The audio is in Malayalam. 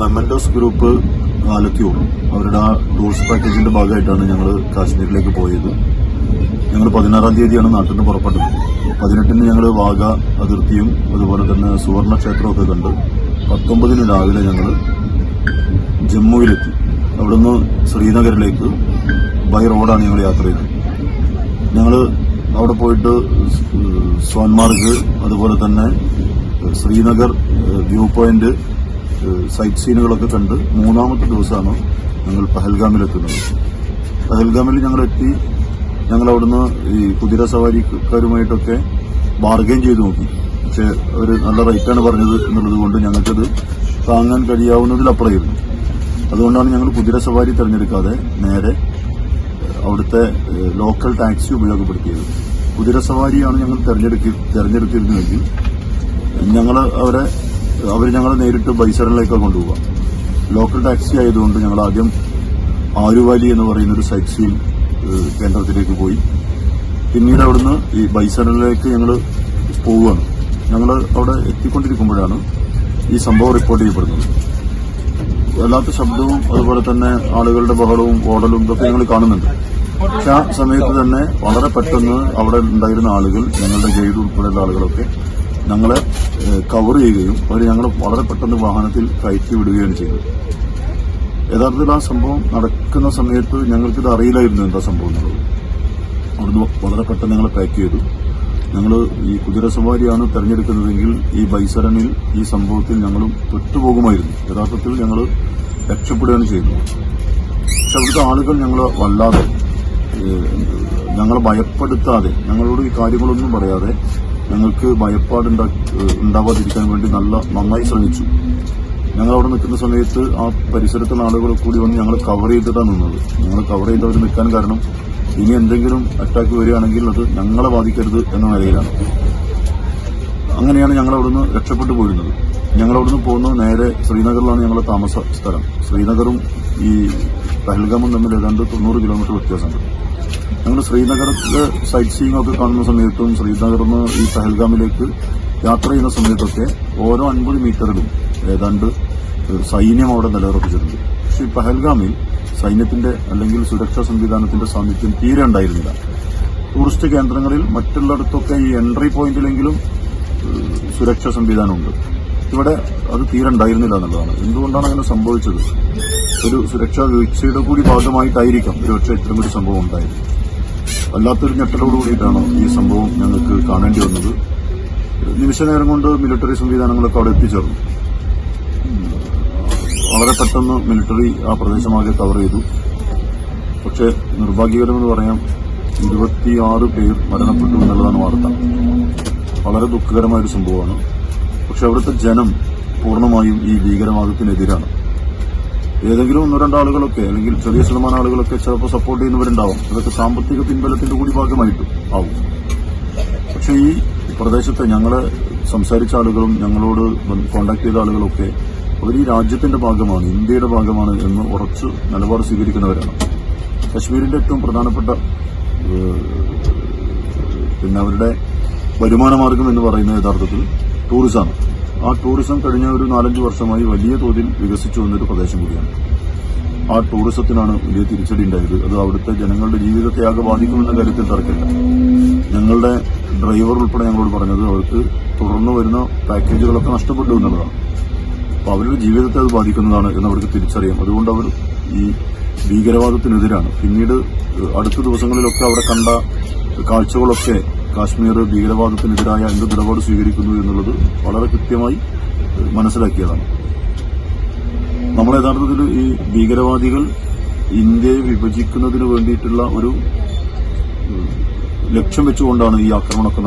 മെമൻഡോസ് ഗ്രൂപ്പ് ആലത്തിയൂർ അവരുടെ ആ ടൂറിസ്റ്റ് പാക്കേജിന്റെ ഭാഗമായിട്ടാണ് ഞങ്ങൾ കാശ്മീരിലേക്ക് പോയത്. ഞങ്ങൾ പതിനാറാം തീയതിയാണ് നാട്ടിൽ നിന്ന് പുറപ്പെട്ടത്. പതിനെട്ടിന് ഞങ്ങൾ വാഗ അതിർത്തിയും അതുപോലെ തന്നെ സുവർണ ക്ഷേത്രമൊക്കെ കണ്ട് പത്തൊമ്പതിന് രാവിലെ ഞങ്ങൾ ജമ്മുവിലെത്തി. അവിടുന്ന് ശ്രീനഗറിലേക്ക് ബൈ റോഡാണ് ഞങ്ങൾ യാത്ര ചെയ്തത്. ഞങ്ങൾ അവിടെ പോയിട്ട് സോൻമാർഗ് അതുപോലെ തന്നെ ശ്രീനഗർ വ്യൂ പോയിന്റ് സൈറ്റ് സീനുകളൊക്കെ കണ്ട് മൂന്നാമത്തെ ദിവസമാണ് ഞങ്ങൾ പഹൽഗാമിലെത്തുന്നത്. പഹൽഗാമിൽ ഞങ്ങൾ എത്തി ഞങ്ങൾ അവിടുന്ന് ഈ കുതിര സവാരിക്കാരുമായിട്ടൊക്കെ ബാർഗെയിൻ ചെയ്ത് നോക്കി. പക്ഷെ അവർ നല്ല റേറ്റാണ് പറഞ്ഞത് എന്നുള്ളത് കൊണ്ട് ഞങ്ങൾക്കത് താങ്ങാൻ കഴിയാവുന്നതിലപ്പുറമായിരുന്നു. അതുകൊണ്ടാണ് ഞങ്ങൾ കുതിര സവാരി തിരഞ്ഞെടുക്കാതെ നേരെ അവിടുത്തെ ലോക്കൽ ടാക്സി ഉപയോഗപ്പെടുത്തിയത്. കുതിര സവാരിയാണ് ഞങ്ങൾ തെരഞ്ഞെടുക്കി തെരഞ്ഞെടുത്തിരുന്നുവെങ്കിൽ ഞങ്ങൾ അവരെ അവർ ഞങ്ങൾ നേരിട്ട് ബൈസറിലേക്ക് കൊണ്ടുപോകാം ലോക്കൽ ടാക്സി ആയതുകൊണ്ട് ഞങ്ങൾ ആദ്യം ആരുവാലി എന്ന് പറയുന്ന ഒരു സൈറ്റ് കേന്ദ്രത്തിലേക്ക് പോയി. പിന്നീട് അവിടുന്ന് ഈ ബൈസറിലേക്ക് ഞങ്ങൾ പോവുകയാണ് ഞങ്ങൾ അവിടെ എത്തിക്കൊണ്ടിരിക്കുമ്പോഴാണ് ഈ സംഭവം റിപ്പോർട്ട് ചെയ്യപ്പെടുന്നത്. വല്ലാത്ത ശബ്ദവും അതുപോലെ തന്നെ ആളുകളുടെ ബഹളവും ഓടലും ഇതൊക്കെ ഞങ്ങൾ കാണുന്നുണ്ട്. പക്ഷെ ആ സമയത്ത് തന്നെ വളരെ പെട്ടെന്ന് അവിടെ ഉണ്ടായിരുന്ന ആളുകൾ ഞങ്ങളുടെ ഗൈഡ് ഉൾപ്പെടെയുള്ള ആളുകളൊക്കെ ഞങ്ങളെ കവർ ചെയ്യുകയും അവർ ഞങ്ങൾ വളരെ പെട്ടെന്ന് വാഹനത്തിൽ കയറ്റി വിടുകയാണ് ചെയ്തത്. യഥാർത്ഥത്തിൽ ആ സംഭവം നടക്കുന്ന സമയത്ത് ഞങ്ങൾക്കിത് അറിയില്ലായിരുന്നു എന്താ സംഭവം എന്നുള്ളത്. അവിടുന്ന് വളരെ പെട്ടെന്ന് ഞങ്ങളെ പാക്ക് ചെയ്തു. ഞങ്ങൾ ഈ കുതിര സവാരിയാണ് തെരഞ്ഞെടുക്കുന്നതെങ്കിൽ ഈ ബൈസരണിൽ ഈ സംഭവത്തിൽ ഞങ്ങളും പെട്ടുപോകുമായിരുന്നു യഥാർത്ഥത്തിൽ ഞങ്ങൾ രക്ഷപ്പെടുകയാണ് ചെയ്യുന്നത് പക്ഷെ അവിടുത്തെ ആളുകൾ ഞങ്ങൾ വല്ലാതെ ഞങ്ങളെ ഭയപ്പെടുത്താതെ ഞങ്ങളോട് ഈ കാര്യങ്ങളൊന്നും പറയാതെ ഞങ്ങൾക്ക് ഭയപ്പാടുണ്ടാ ഉണ്ടാവാതിരിക്കാൻ വേണ്ടി നല്ല നന്നായി ശ്രമിച്ചു. ഞങ്ങൾ അവിടെ നിൽക്കുന്ന സമയത്ത് ആ പരിസരത്തുള്ള ആളുകൾ കൂടി വന്ന് ഞങ്ങൾ കവർ ചെയ്തിട്ടാണ് നിന്നത്. ഞങ്ങൾ കവർ ചെയ്തവർ നിൽക്കാൻ കാരണം ഇനി എന്തെങ്കിലും അറ്റാക്ക് വരികയാണെങ്കിൽ അത് ഞങ്ങളെ ബാധിക്കരുത് എന്ന നിലയിലാണ്. അങ്ങനെയാണ് ഞങ്ങൾ അവിടുന്ന് രക്ഷപ്പെട്ടു പോയിരുന്നത്. ഞങ്ങൾ അവിടുന്ന് പോകുന്നത് നേരെ ശ്രീനഗറിലാണ് ഞങ്ങളുടെ താമസ സ്ഥലം. ശ്രീനഗറും ഈ പഹൽഗാമും തമ്മിൽ ഏതാണ്ട് തൊണ്ണൂറ് കിലോമീറ്റർ വ്യത്യാസമുണ്ട്. ഞങ്ങൾ ശ്രീനഗറിലെ സൈറ്റ് സീയിങ് ഒക്കെ കാണുന്ന സമയത്തും ശ്രീനഗറിൽ നിന്ന് ഈ പഹൽഗാമിലേക്ക് യാത്ര ചെയ്യുന്ന സമയത്തൊക്കെ ഓരോ അൻപത് മീറ്ററിലും ഏതാണ്ട് സൈന്യം അവിടെ നിലയുറപ്പിച്ചിട്ടുണ്ട്. പക്ഷേ ഈ പഹൽഗാമിൽ സൈന്യത്തിന്റെ അല്ലെങ്കിൽ സുരക്ഷാ സംവിധാനത്തിന്റെ സാന്നിധ്യം തീരെ ഉണ്ടായിരുന്നില്ല. ടൂറിസ്റ്റ് കേന്ദ്രങ്ങളിൽ മറ്റുള്ളിടത്തൊക്കെ ഈ എൻട്രി പോയിന്റിലെങ്കിലും സുരക്ഷാ സംവിധാനമുണ്ട്. ഇവിടെ അത് തീരെ ഉണ്ടായിരുന്നില്ല എന്നുള്ളതാണ്. എന്തുകൊണ്ടാണ് അങ്ങനെ സംഭവിച്ചത്? ഒരു സുരക്ഷാ വീഴ്ചയുടെ കൂടി ഭാഗമായിട്ടായിരിക്കാം ഒരുപക്ഷെ ഇത്തരം ഒരു സംഭവം ഉണ്ടായത്. വല്ലാത്തൊരു ഞെട്ടലോട് കൂടിയിട്ടാണ് ഈ സംഭവം ഞങ്ങൾക്ക് കാണേണ്ടി വന്നത്. നിമിഷ നേരം കൊണ്ട് മിലിറ്ററി സംവിധാനങ്ങളൊക്കെ അവിടെ എത്തിച്ചേർന്നു. വളരെ പെട്ടെന്ന് മിലിറ്ററി ആ പ്രദേശമാകെ കവർ ചെയ്തു. പക്ഷെ നിർഭാഗ്യകരമെന്ന് പറയാം ഇരുപത്തിയാറ് പേർ മരണപ്പെട്ടു എന്നുള്ളതാണ് വാർത്ത. വളരെ ദുഃഖകരമായ ഒരു സംഭവമാണ്. പക്ഷെ അവിടുത്തെ ജനം പൂർണമായും ഈ ഭീകരവാദത്തിനെതിരാണ്. ഏതെങ്കിലും ഒന്നോ രണ്ടോ ആളുകളൊക്കെ അല്ലെങ്കിൽ ചെറിയ ശതമാനം ആളുകളൊക്കെ ചിലപ്പോൾ സപ്പോർട്ട് ചെയ്യുന്നവരുണ്ടാവും. അതൊക്കെ സാമ്പത്തിക പിൻബലത്തിന്റെ കൂടി ഭാഗമായിട്ട് ആവും. പക്ഷെ ഈ പ്രദേശത്തെ ഞങ്ങളെ സംസാരിച്ച ആളുകളും ഞങ്ങളോട് കോണ്ടാക്ട് ചെയ്ത ആളുകളൊക്കെ അവർ ഈ രാജ്യത്തിന്റെ ഭാഗമാണ് ഇന്ത്യയുടെ ഭാഗമാണ് എന്ന് ഉറച്ച് നിലപാട് സ്വീകരിക്കുന്നവരാണ്. കശ്മീരിന്റെ ഏറ്റവും പ്രധാനപ്പെട്ട പിന്നെ അവരുടെ വരുമാന മാർഗം എന്ന് പറയുന്ന യഥാർത്ഥത്തിൽ ടൂറിസമാണ് ആ ടൂറിസം കഴിഞ്ഞ ഒരു നാലഞ്ച് വർഷമായി വലിയ തോതിൽ വികസിച്ചു വന്നൊരു പ്രദേശം കൂടിയാണ്. ആ ടൂറിസത്തിനാണ് വലിയ തിരിച്ചടി ഉണ്ടായത്. അത് അവിടുത്തെ ജനങ്ങളുടെ ജീവിതത്തെ ആകെ ബാധിക്കുമെന്ന കാര്യത്തിൽ തർക്കമില്ല. ഞങ്ങളുടെ ഡ്രൈവർ ഉൾപ്പെടെ ഞങ്ങളോട് പറഞ്ഞത് അവർക്ക് തുടർന്ന് വരുന്ന പാക്കേജുകളൊക്കെ നഷ്ടപ്പെട്ടു എന്നുള്ളതാണ്. അപ്പോൾ അവരുടെ ജീവിതത്തെ അത് ബാധിക്കുന്നതാണ് എന്ന് അവർക്ക് തിരിച്ചറിയാം. അതുകൊണ്ട് അവർ ഈ ഭീകരവാദത്തിനെതിരാണ്. പിന്നീട് അടുത്ത ദിവസങ്ങളിലൊക്കെ അവിടെ കണ്ട കാഴ്ചകളൊക്കെ കാശ്മീർ ഭീകരവാദത്തിനെതിരായ എന്ത് നിലപാട് സ്വീകരിക്കുന്നു എന്നുള്ളത് വളരെ കൃത്യമായി മനസ്സിലാക്കിയതാണ്. നമ്മൾ യഥാർത്ഥത്തിൽ ഈ ഭീകരവാദികൾ ഇന്ത്യയെ വിഭജിക്കുന്നതിന് വേണ്ടിയിട്ടുള്ള ഒരു ലക്ഷ്യം വെച്ചുകൊണ്ടാണ് ഈ ആക്രമണമൊക്കെ